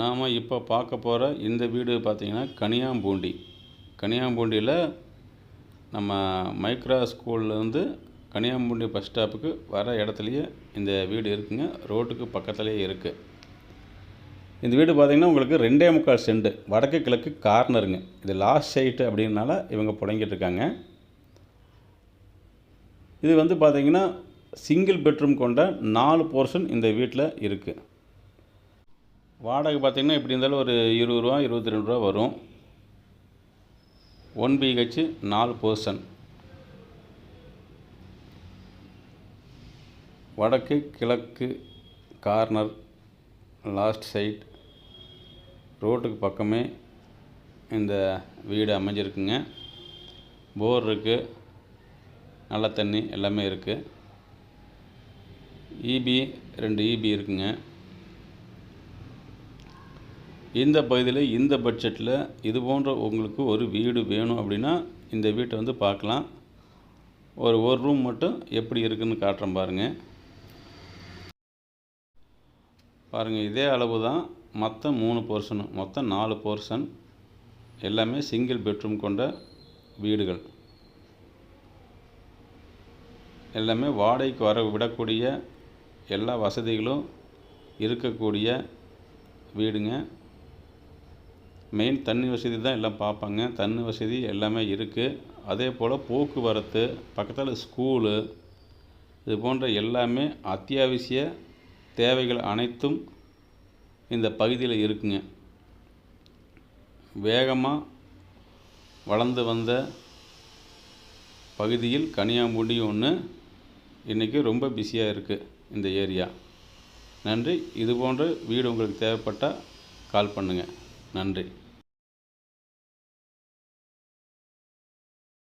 நாம் இப்போ பார்க்க போகிற இந்த வீடு பார்த்திங்கன்னா கனியாம்பூண்டி. கனியாம்பூண்டியில் நம்ம மைக்ரா ஸ்கூல்லேருந்து கனியாம்பூண்டி பஸ் ஸ்டாப்புக்கு வர இடத்துலையே இந்த வீடு இருக்குங்க. ரோட்டுக்கு பக்கத்துலேயே இருக்குது இந்த வீடு பார்த்திங்கன்னா உங்களுக்கு ரெண்டே முக்கால் செண்டு வடக்கு கிழக்கு கார்னருங்க. இது லாஸ்ட் சைட்டு அப்படின்னால இவங்க புடங்கிட்டு இருக்காங்க. இது வந்து பார்த்திங்கன்னா சிங்கிள் பெட்ரூம் கொண்ட நாலு போர்ஷன் இந்த வீட்டில் இருக்குது வாடகை பார்த்திங்கன்னா எப்படி இருந்தாலும் ஒரு இருபது ரூபா இருபத்தி ரெண்டு ரூபா வரும். ஒன் பிஹெச் நாலு போர்ஷன் வடக்கு கிழக்கு கார்னர் லாஸ்ட் சைட் ரோட்டுக்கு பக்கமே இந்த வீடு அமைஞ்சிருக்குங்க. போர் இருக்குது நல்ல தண்ணி எல்லாமே இருக்குது இபி ரெண்டு இபி இருக்குங்க. இந்த பகுதியில் இந்த பட்ஜெட்டில் இது போன்ற உங்களுக்கு ஒரு வீடு வேணும் அப்படின்னா இந்த வீட்டை வந்து பார்க்கலாம். ஒரு ஒரு ரூம் மட்டும் எப்படி இருக்குதுன்னு காட்டுறேன் பாருங்கள் பாருங்கள் இதே அளவு தான் மொத்த மூணு போர்ஷனும் மொத்தம் நாலு போர்ஷன் எல்லாமே சிங்கிள் பெட்ரூம் கொண்ட வீடுகள். எல்லாமே வாடகைக்கு வர விடக்கூடிய எல்லா வசதிகளும் இருக்கக்கூடிய வீடுங்க. மெயின் தண்ணி வசதி தான் எல்லாம் பார்ப்பாங்க. தண்ணி வசதி எல்லாமே இருக்குது அதே போல் போக்குவரத்து பக்கத்தில் ஸ்கூலு இது போன்ற எல்லாமே அத்தியாவசிய தேவைகள் அனைத்தும் இந்த பகுதியில் இருக்குங்க. வேகமாக வளர்ந்து வந்த பகுதியில் கனியாம்பூண்டி ஒன்று இன்றைக்கி ரொம்ப பிஸியாக இருக்குது இந்த ஏரியா நன்றி. இது போன்ற வீடு உங்களுக்கு தேவைப்பட்டால் கால் பண்ணுங்கள் நன்றி.